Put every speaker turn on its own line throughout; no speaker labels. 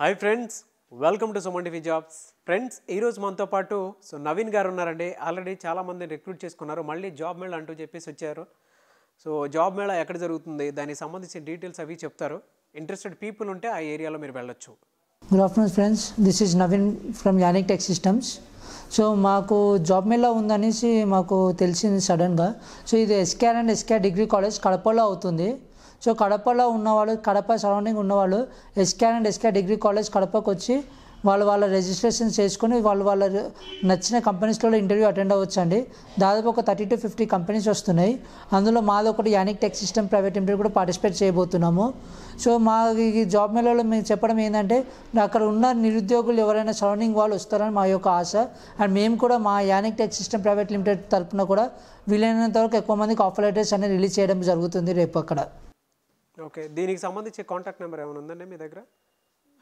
Hi friends welcome to Suman TV jobs friends ఈరోజు మనతో పాటు సో నవీన్ గారు ఉన్నారండి. ఆల్రెడీ చాలామంది రిక్రూట్ చేసుకున్నారు. మళ్ళీ జాబ్ మేళ అంటూ చెప్పేసి వచ్చారు. సో జాబ్ మేళ ఎక్కడ జరుగుతుంది? దానికి సంబంధించిన డీటెయిల్స్ అవి చెప్తారు. ఇంట్రెస్టెడ్ పీపుల్ ఉంటే ఆ ఏరియాలో మీరు వెళ్ళొచ్చు.
Good afternoon friends this is Naveen from Yanik tech systems so మాకు జాబ్ మేళా ఉందనేసి మాకు తెలిసింది సడన్గా సో ఇది SKR and SKR degree college కడపలో అవుతుంది. సో కడపలో ఉన్నవాళ్ళు కడప సరౌండింగ్ ఉన్నవాళ్ళు SKR and SK degree college కడపకు వచ్చి వాళ్ళు వాళ్ళ రిజిస్ట్రేషన్ చేసుకుని వాళ్ళు వాళ్ళ నచ్చిన కంపెనీస్లో ఇంటర్వ్యూ అటెండ్ అవ్వచ్చు అండి దాదాపు ఒక థర్టీ టు ఫిఫ్టీ కంపెనీస్ వస్తున్నాయి. అందులో మాది ఒకటి Yanik tech system private limited కూడా పార్టిసిపేట్ చేయబోతున్నాము. సో మా ఈ జాబ్ మేళలో మేము చెప్పడం ఏంటంటే అక్కడ ఉన్న నిరుద్యోగులు ఎవరైనా సరౌండింగ్ వాళ్ళు వస్తారని మా యొక్క ఆశ. అండ్ మేము కూడా మా Yanik tech system private limited తరపున కూడా వీలైనంత వరకు ఎక్కువ మందికి ఆఫర్ లెటర్స్ అనేది రిలీజ్ చేయడం జరుగుతుంది రేపు అక్కడ.
ఓకే దీనికి సంబంధించి కాంటాక్ట్ నెంబర్ ఏమైనా ఉందండి మీ దగ్గర?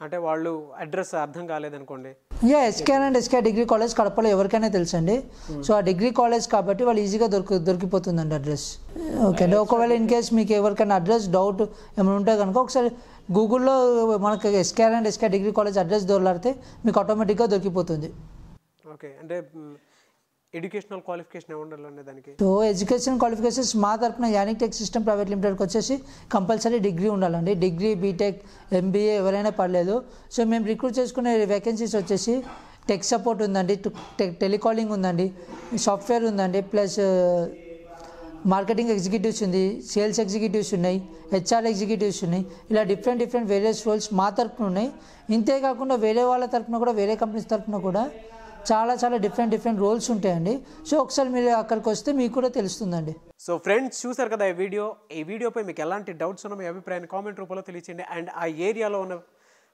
అంటే వాళ్ళు అడ్రస్ అర్థం కాలేదనుకోండి.
Yeah SKR and SKR degree college కడపలో ఎవరికైనా తెలుసండి. సో ఆ డిగ్రీ కాలేజ్ కాబట్టి వాళ్ళు ఈజీగా దొరికి దొరికిపోతుందండి అడ్రస్ ఓకే అండి ఒకవేళ ఇన్ కేస్ మీకు ఎవరికైనా అడ్రస్ డౌట్ ఏమైనా ఉంటే కనుక ఒకసారి గూగుల్లో మనకి SKR and SKR degree college address దొరలాడితే మీకు ఆటోమేటిక్గా దొరికిపోతుంది.
ఓకే అంటే ఎడ్యుకేషనల్ క్వాలిఫికేషన్ ఉండాలండి దానికి?
సో ఎడ్యుకేషన్ క్వాలిఫికేషన్స్ మా తరపున యానిక్ టెక్ సిస్టమ్ ప్రైవేట్ లిమిటెడ్కి వచ్చేసి కంపల్సరీ డిగ్రీ ఉండాలండి. డిగ్రీ బీటెక్ ఎంబీఏ ఎవరైనా పర్లేదు. సో మేము రిక్రూట్ చేసుకునే వేకెన్సీస్ వచ్చేసి టెక్ సపోర్ట్ ఉందండి టెక్ టెలికాలింగ్ ఉందండి సాఫ్ట్వేర్ ఉందండి ప్లస్ మార్కెటింగ్ ఎగ్జిక్యూటివ్స్ ఉంది సేల్స్ ఎగ్జిక్యూటివ్స్ ఉన్నాయి హెచ్ఆర్ ఎగ్జిక్యూటివ్స్ ఉన్నాయి. ఇలా డిఫరెంట్ డిఫరెంట్ వేరియస్ రోల్స్ మా తరపున ఉన్నాయి. ఇంతే కాకుండా వేరే వాళ్ళ తరపున కూడా వేరే కంపెనీస్ తరపున కూడా చాలా చాలా డిఫరెంట్ డిఫరెంట్ రోల్స్ ఉంటాయండి. సో ఒకసారి మీరు అక్కడికి వస్తే మీకు కూడా తెలుస్తుందండి.
సో ఫ్రెండ్స్ చూసారు కదా ఈ వీడియో? ఈ వీడియోపై మీకు ఎలాంటి డౌట్స్ ఉన్నా మీ అభిప్రాయాన్ని కామెంట్ రూపంలో తెలియచేయండి. అండ్ ఆ ఏరియాలో ఉన్న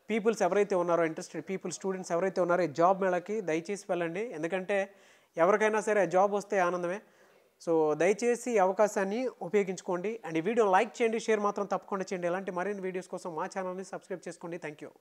పీపుల్స్ ఎవరైతే ఉన్నారో ఇంట్రెస్టెడ్ పీపుల్ స్టూడెంట్స్ ఎవరైతే ఉన్నారో ఈ జాబ్ మేళకి దయచేసి వెళ్ళండి. ఎందుకంటే ఎవరికైనా సరే జాబ్ వస్తే ఆనందమే. సో దయచేసి అవకాశాన్ని ఉపయోగించుకోండి. అండ్ ఈ వీడియో లైక్ చేయండి షేర్ మాత్రం తప్పకుండా చేయండి. ఇలాంటి మరిన్ని వీడియోస్ కోసం మా ఛానల్ని సబ్స్క్రైబ్ చేసుకోండి. Thank you